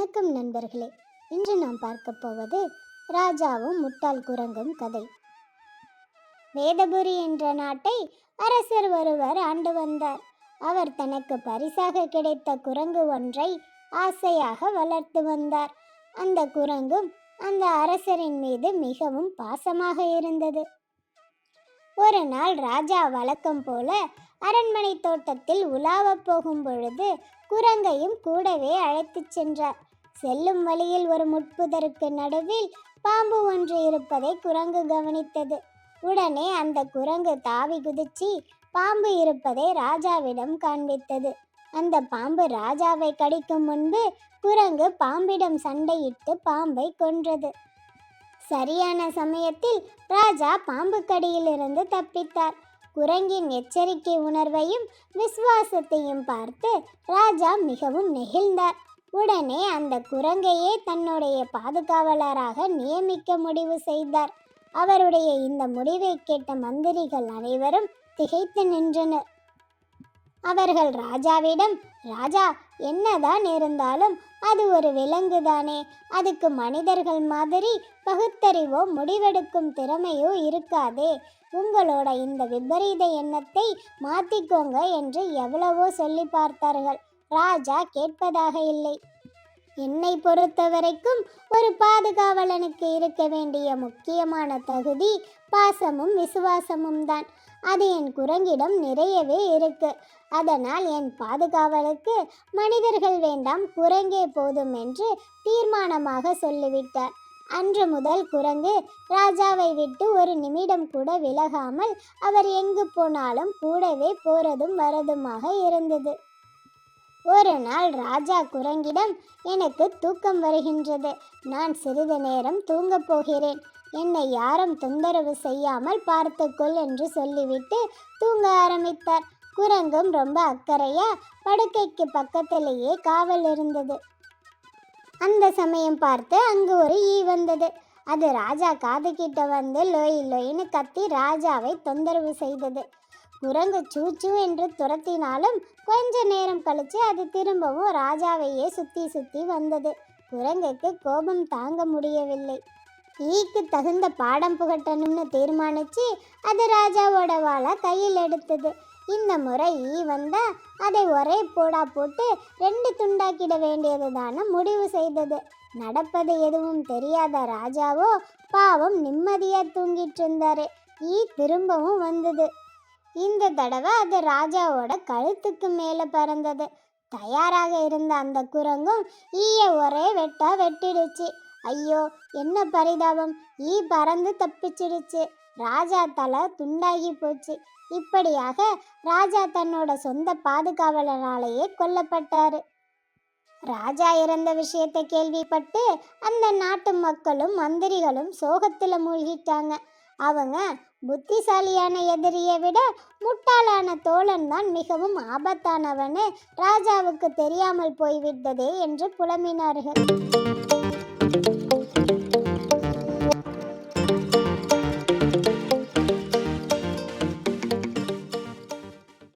வணக்கம் நண்பர்களே. இன்று நாம் பார்க்க போவது ராஜாவும் முட்டாள் குரங்கும் கதை. வேதபுரி என்ற நாட்டை அரசர் ஒருவர் ஆண்டு வந்தார். அவர் தனக்கு பரிசாக கிடைத்த குரங்கு ஒன்றை ஆசையாக வளர்த்து வந்தார். அந்த குரங்கும் அந்த அரசரின் மீது மிகவும் பாசமாக இருந்தது. ஒரு நாள் ராஜா வழக்கம் போல அரண்மனை தோட்டத்தில் உலாவப் போகும் பொழுது குரங்கையும் கூடவே அழைத்துச் சென்றார். செல்லும் வழியில் ஒரு முட்புதருக்கு நடுவில் பாம்பு ஒன்று இருப்பதை குரங்கு கவனித்தது. உடனே அந்த குரங்கு தாவி குதிச்சு பாம்பு இருப்பதை ராஜாவிடம் காண்பித்தது. அந்த பாம்பு ராஜாவை கடிக்கும் முன்பு குரங்கு பாம்பிடம் சண்டையிட்டு பாம்பை கொன்றது. சரியான சமயத்தில் ராஜா பாம்பு கடியிலிருந்து தப்பித்தார். குரங்கின் எச்சரிக்கை உணர்வையும் விசுவாசத்தையும் பார்த்து ராஜா மிகவும் நெகிழ்ந்தார். உடனே அந்த குரங்கையே தன்னுடைய பாதுகாவலராக நியமிக்க முடிவு செய்தார். அவருடைய இந்த முடிவை கேட்ட மந்திரிகள் அனைவரும் திகைத்து நின்றனர். அவர்கள் ராஜாவிடம் ராஜா என்னதான் இருந்தாலும் அது ஒரு விலங்குதானே அதுக்கு மனிதர்கள் மாதிரி பகுத்தறிவோ முடிவெடுக்கும் திறமையோ இருக்காதே. உங்களோட இந்த விபரீத எண்ணத்தை மாத்திக்கோங்க என்று எவ்வளவோ சொல்லி பார்த்தார்கள். ராஜா கேட்பதாக இல்லை. என்னை பொறுத்த வரைக்கும் ஒரு பாதுகாவலனுக்கு இருக்க வேண்டிய முக்கியமான தகுதி பாசமும் விசுவாசமும் தான். அது என் குரங்கிடம் நிறையவே இருக்கு. அதனால் என் பாதுகாவலுக்கு மனிதர்கள் வேண்டாம் குரங்கே போதும் என்று தீர்மானமாக சொல்லிவிட்டார். அன்று முதல் குரங்கு ராஜாவை விட்டு ஒரு நிமிடம் கூட விலகாமல் அவர் எங்கு போனாலும் கூடவே போறதும் வரதுமாக இருந்தது. ஒரு நாள் ராஜா குரங்கிடம் எனக்கு தூக்கம் வருகின்றது. நான் சிறிது நேரம் தூங்கப் போகிறேன். என்னை யாரும் தொந்தரவு செய்யாமல் பார்த்துக்கொள் என்று சொல்லிவிட்டு தூங்க ஆரம்பித்தார். குரங்கும் ரொம்ப அக்கறையா படுக்கைக்கு பக்கத்திலேயே காவல் இருந்தது. அந்த சமயம் பார்த்து அங்கு ஒரு ஈ வந்தது. அது ராஜா காது கிட்ட வந்து லொய் லொயின்னு கத்தி ராஜாவை தொந்தரவு செய்தது. குரங்கு சூச்சு என்று துரத்தினாலும் கொஞ்ச நேரம் கழிச்சு அது திரும்பவும் ராஜாவையே சுத்தி சுத்தி வந்தது. குரங்குக்கு கோபம் தாங்க முடியவில்லை. ஈக்கு தகுந்த பாடம் புகட்டணும்னு தீர்மானிச்சு அது ராஜாவோட வாழை கையில் எடுத்தது. இந்த முறை ஈ வந்தா அதை ஒரே போடா போட்டு ரெண்டு துண்டாக்கிட வேண்டியதுதான முடிவு செய்தது. நடப்பது எதுவும் தெரியாத ராஜாவோ பாவம் நிம்மதியா தூங்கிட்டு இருந்தாரு. ஈ திரும்பவும் வந்தது. இந்த தடவை அது ராஜாவோட கழுத்துக்கு மேலே பறந்தது. தயாராக இருந்த அந்த குரங்கும் ஈய ஒரே வெட்டா வெட்டிடுச்சு. ஐயோ என்ன பரிதாபம். ஈ பறந்து தப்பிச்சிடுச்சு. ராஜா தலை துண்டாகி போச்சு. இப்படியாக ராஜா தன்னோட சொந்த பாதுகாவலனாலேயே கொல்லப்பட்டாரு. ராஜா இறந்த விஷயத்தை கேள்விப்பட்டு அந்த நாட்டு மக்களும் மந்திரிகளும் சோகத்தில் மூழ்கிட்டாங்க. அவங்க புத்திசாலியான எதிரியை விட முட்டாளான தோழன் தான் மிகவும் ஆபத்தானவன்னு ராஜாவுக்கு தெரியாமல் போய்விட்டதே என்று புலம்பினார்கள்.